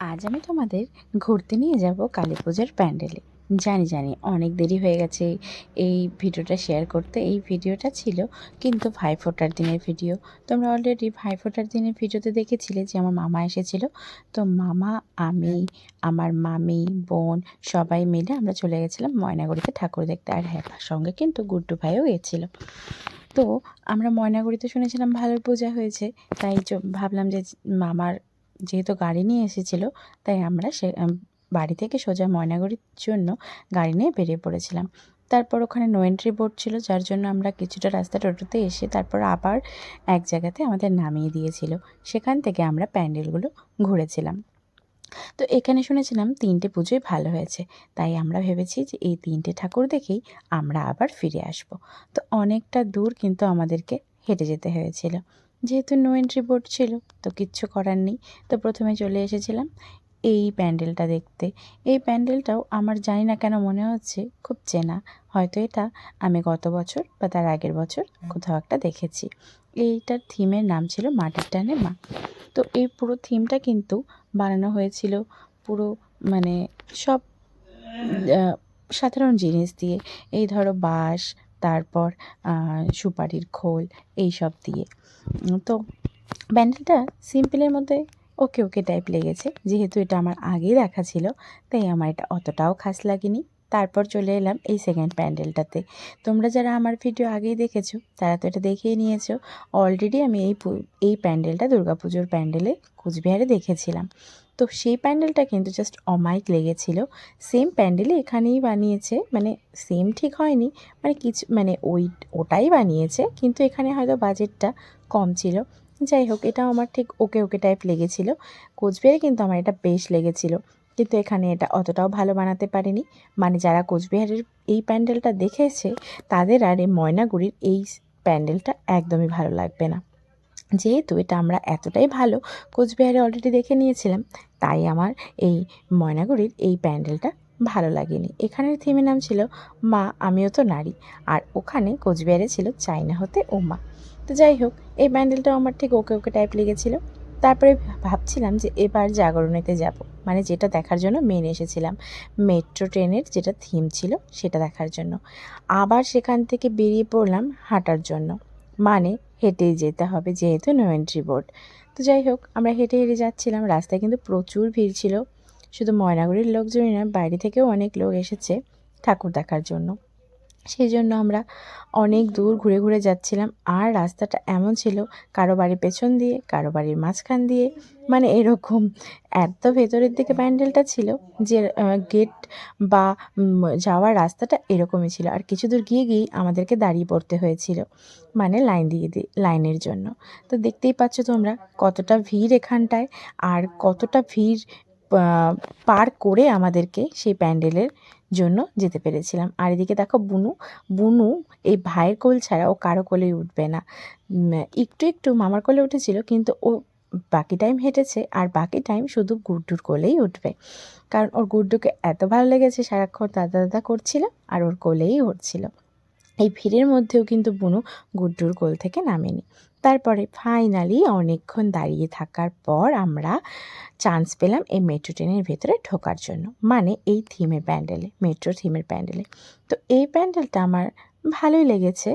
আজ আমি তোমাদের ঘুরতে নিয়ে যাব কালী পূজার প্যান্ডেলে। জানি জানি, অনেক দেরি হয়ে গেছে এই ভিডিওটা শেয়ার করতে। এই ভিডিওটা ছিল কিন্তু ভাই ফোটার দিনের ভিডিও। তোমরা অলরেডি ভাই ফোটার দিনের ভিডিওতে দেখেছিলে যে আমার মামা এসেছিল। তো মামা, আমি, আমার মামি, বোন সবাই মিলে আমরা চলে গেছিলাম ময়নাগুড়িতে ঠাকুর দেখতে। আর হ্যাঁ সঙ্গে কিন্তু গুড্ডু ভাইও গেছিল। তো আমরা ময়নাগুড়িতে শুনেছিলাম ভালো পূজা হয়েছে। তাই ভাবলাম যে মামার যেহেতু গাড়ি নিয়ে এসেছিল, তাই আমরা সে বাড়ি থেকে সোজা ময়নাগুড়ির জন্য গাড়ি নিয়ে বেরিয়ে পড়েছিলাম। তারপর ওখানে নো এন্ট্রি বোর্ড ছিল, যার জন্য আমরা কিছুটা রাস্তা টোটোতে এসে তারপর আবার এক জায়গাতে আমাদের নামিয়ে দিয়েছিল। সেখান থেকে আমরা প্যান্ডেলগুলো ঘুরেছিলাম। তো এখানে শুনেছিলাম তিনটে পুজোই ভালো হয়েছে, তাই আমরা ভেবেছি যে এই তিনটে ঠাকুর দেখেই আমরা আবার ফিরে আসব। তো অনেকটা দূর কিন্তু আমাদেরকে হেঁটে যেতে হয়েছিল। যেহেতু নো এন্ট্রি বোর্ড ছিল, তো কিচ্ছু করার নেই। তো প্রথমে চলে এসেছিলাম এই প্যান্ডেলটা দেখতে। এই প্যান্ডেলটাও আমার জানি না কেন মনে হচ্ছে খুব চেনা। হয়তো এটা আমি গত বছর বা তার আগের বছর কোথাও একটা দেখেছি। এইটার থিমের নাম ছিল মাটির টানে মা। তো এই পুরো থিমটা কিন্তু বানানো হয়েছিল পুরো মানে সব সাধারণ জিনিস দিয়ে। এই ধরো বাঁশ তারপর সুপারির খোল এইসব দিয়ে। তো ব্যান্ডেলটা সিম্পলের মধ্যে ওকে ওকে টাইপ লেগেছে। যেহেতু এটা আমার আগেই দেখা ছিল, তাই আমার এটা অতটাও খাস লাগেনি। তারপর চলে এলাম এই সেকেন্ড প্যান্ডেলটাতে। তোমরা যারা আমার ভিডিও আগেই দেখেছ, তারা তো এটা দেখেই নিয়েছো। অলরেডি আমি এই এই প্যান্ডেলটা, দুর্গাপুজোর প্যান্ডেলে কোচবিহারে দেখেছিলাম। তো সেই প্যান্ডেলটা কিন্তু জাস্ট অমাইক লেগেছিল। সেম প্যান্ডেলই এখানেই বানিয়েছে মানে সেম ঠিক হয়নি মানে কিছু মানে ওই, ওটাই বানিয়েছে, কিন্তু এখানে হয়তো বাজেটটা কম ছিল। যাই হোক, এটাও আমার ঠিক ওকে ওকে টাইপ লেগেছিল। কোচবিহারে কিন্তু আমার এটা বেশ লেগেছিল। কিন্তু এখানে এটা অতটাও ভালো বানাতে পারেনি। মানে যারা কোচবিহারের এই প্যান্ডেলটা দেখেছে, তাদের আর এই ময়নাগুড়ির এই প্যান্ডেলটা একদমই ভালো লাগবে না। যেহেতু এটা আমরা এতটাই ভালো কোচবিহারে অলরেডি দেখে নিয়েছিলাম, তাই আমার এই ময়নাগুড়ির এই প্যান্ডেলটা ভালো লাগেনি। এখানের থিমের নাম ছিল মা, আমিও তো নারী। আর ওখানে কোচবিহারে ছিল চাইনা হতে ও মা তো যাই হোক, এই প্যান্ডেলটাও আমার ঠিক ওকে ওকে টাইপ লেগেছিল। তারপরে ভাবছিলাম যে এবার জাগরণেতে যাব। মানে যেটা দেখার জন্য মেন এসেছিলাম। মেট্রো ট্রেনের যেটা থিম ছিল সেটা দেখার জন্য। আবার সেখান থেকে বেরিয়ে পড়লাম হাঁটার জন্য। মানে হেঁটেই যেতে হবে যেহেতু নো এন্ট্রি বোর্ড তো যাই হোক, আমরা হেঁটে হেঁটে যাচ্ছিলাম। রাস্তায় কিন্তু প্রচুর ভিড় ছিল। শুধু ময়নাগুড়ির লোকজনই নয় বাইরে থেকেও অনেক লোক এসেছে ঠাকুর দেখার জন্য। সেই জন্য আমরা অনেক দূর ঘুরে ঘুরে যাচ্ছিলাম। আর রাস্তাটা এমন ছিল, কারও বাড়ির পেছন দিয়ে, কারও বাড়ির মাঝখান দিয়ে। মানে এরকম এত ভেতরের দিকে প্যান্ডেলটা ছিল যে গেট বা যাওয়ার রাস্তাটা এরকমই ছিল। আর কিছু দূর গিয়ে গিয়েই আমাদেরকে দাঁড়িয়ে পড়তে হয়েছিল মানে লাইন দিয়ে দিয়ে লাইনের জন্য। তো দেখতেই পাচ্ছ তোমরা কতটা ভিড় এখানটায়, আর কতটা ভিড় পার করে আমাদেরকে সেই প্যান্ডেলের জন্য যেতে পেরেছিলাম। আর এদিকে দেখো বুনু বুনু এই ভাইয়ের কোল ছাড়া ও কারও কোলেই উঠবে না। একটু একটু মামার কোলে উঠেছিল, কিন্তু ও বাকি টাইম হেঁটেছে, আর বাকি টাইম শুধু গুড্ডুর কোলেই উঠবে। কারণ ওর গুড্ডুকে এত ভালো লেগেছে, সারাক্ষণ দাদা দাদা করছিল, আর ওর কোলেই উঠছিল। এই ভিড়ের মধ্যেও কিন্তু বুনু গুড্ডুর কোল থেকে নামেনি। তারপরে ফাইনালি অনেকক্ষণ দাঁড়িয়ে থাকার পর আমরা চান্স পেলাম এই মেট্রো ট্রেনের ভেতরে ঢোকার জন্য। মানে এই থিমের প্যান্ডেলে মেট্রো থিমের প্যান্ডেলে। তো এই প্যান্ডেলটা আমার ভালোই লেগেছে।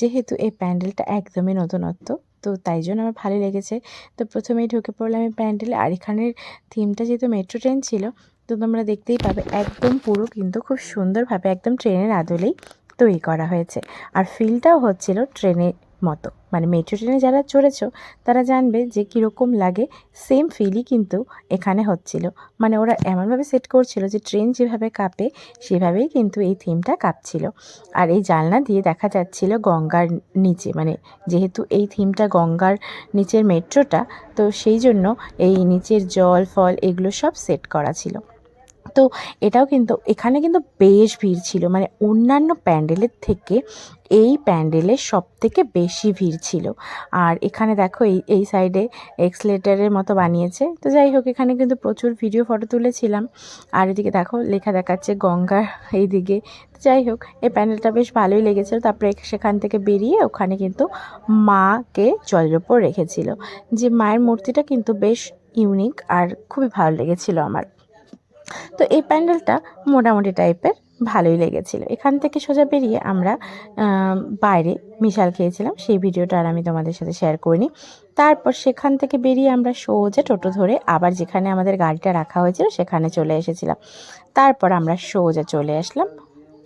যেহেতু এই প্যান্ডেলটা একদমই নতুনত্ব, তো তাই জন্য আমার ভালোই লেগেছে। তো প্রথমেই ঢুকে পড়লাম এই প্যান্ডেলে আর এখানের থিমটা যেহেতু মেট্রো ট্রেন ছিল, তো তোমরা দেখতেই পাবে একদম পুরো কিন্তু খুব সুন্দরভাবে একদম ট্রেনের আদলেই তৈরি করা হয়েছে। আর ফিলটাও হচ্ছিল ট্রেনের মতো। মানে মেট্রো ট্রেনে যারা চড়েছো, তারা জানবে যে কীরকম লাগে। সেম ফিলই কিন্তু এখানে হচ্ছিল। মানে ওরা এমনভাবে সেট করছিল যে ট্রেন যেভাবে কাঁপে, সেভাবেই কিন্তু এই থিমটা কাঁপছিল। আর এই জানলা দিয়ে দেখা যাচ্ছিল গঙ্গার নিচে। মানে যেহেতু এই থিমটা গঙ্গার নিচের মেট্রোটা তো সেই জন্য এই নিচের জল, ফল, এগুলো সব সেট করা ছিল। তো এটাও কিন্তু, এখানে কিন্তু বেশ ভিড় ছিল। মানে অন্যান্য প্যান্ডেলের থেকে এই প্যান্ডেলে সব থেকে বেশি ভিড় ছিল। আর এখানে দেখো এই এই সাইডে এক্সলেটারের মতো বানিয়েছে। তো যাই হোক, এখানে কিন্তু প্রচুর ভিডিও ফটো তুলেছিলাম। আর এদিকে দেখো, লেখা দেখাচ্ছে গঙ্গার এইদিকে। যাই হোক, এই প্যান্ডেলটা বেশ ভালোই লেগেছিলো। তারপরে সেখান থেকে বেরিয়ে ওখানে কিন্তু মাকে জলের ওপর রেখেছিল। যে মায়ের মূর্তিটা কিন্তু বেশ ইউনিক আর খুবই ভালো লেগেছিল আমার। তো এই প্যান্ডেলটা মোটামুটি টাইপের ভালোই লেগেছিল। এখান থেকে সোজা বেরিয়ে আমরা বাইরে মিশাল খেয়েছিলাম, সেই ভিডিওটা আর আমি তোমাদের সাথে শেয়ার করিনি। তারপর সেখান থেকে বেরিয়ে আমরা সোজা টোটো ধরে আবার যেখানে আমাদের গাড়িটা রাখা হয়েছিল, সেখানে চলে এসেছিলাম। তারপর আমরা সোজা চলে আসলাম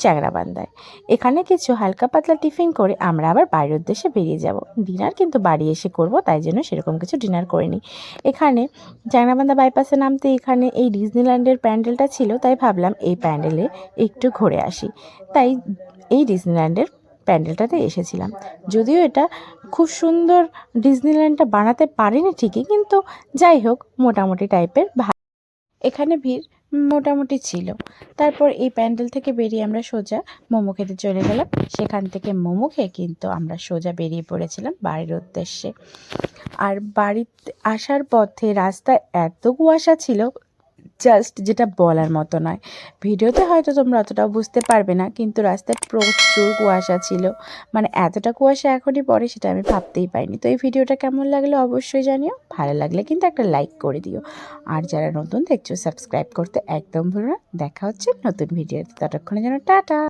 চ্যাংরাবান্ধায় এখানে কিছু হালকা পাতলা টিফিন করে আমরা আবার বাইরের উদ্দেশ্যে বেরিয়ে যাব। ডিনার কিন্তু বাড়ি এসে করব, তাই জন্য সেরকম কিছু ডিনার করিনি। এখানে চ্যাংরাবান্ধা বাইপাসে নামতে এখানে এই ডিজনিল্যান্ডের প্যান্ডেলটা ছিল, তাই ভাবলাম এই প্যান্ডেলে একটু ঘুরে আসি। তাই এই ডিজনিল্যান্ডের প্যান্ডেলটাতে এসেছিলাম। যদিও এটা খুব সুন্দর ডিজনিল্যান্ডটা বানাতে পারেনি ঠিকই, কিন্তু যাই হোক, মোটামুটি টাইপের এখানে ভিড় মোটামুটি ছিল। তারপর এই প্যান্ডেল থেকে বেরিয়ে আমরা সোজা মোমো খেতে চলে গেলাম। সেখান থেকে মোমো খেয়ে কিন্তু আমরা সোজা বেরিয়ে পড়েছিলাম বাড়ির উদ্দেশ্যে। আর বাড়িতে আসার পথে রাস্তায় এত কুয়াশা ছিল জাস্ট যেটা বলার মতো নয়। ভিডিওতে হয়তো তোমরা অতটাও বুঝতে পারবে না, কিন্তু রাস্তায় প্রচুর কুয়াশা ছিল। মানে এতটা কুয়াশা এখনই পরে সেটা আমি ভাবতেই পারিনি। তো এই ভিডিওটা কেমন লাগল অবশ্যই জানিও। ভালো লাগলে কিন্তু একটা লাইক করে দিও। আর যারা নতুন দেখছ, সাবস্ক্রাইব করতে একদম ভুলো না। দেখা হচ্ছে নতুন ভিডিওতে। ততক্ষণে যেন টাটা!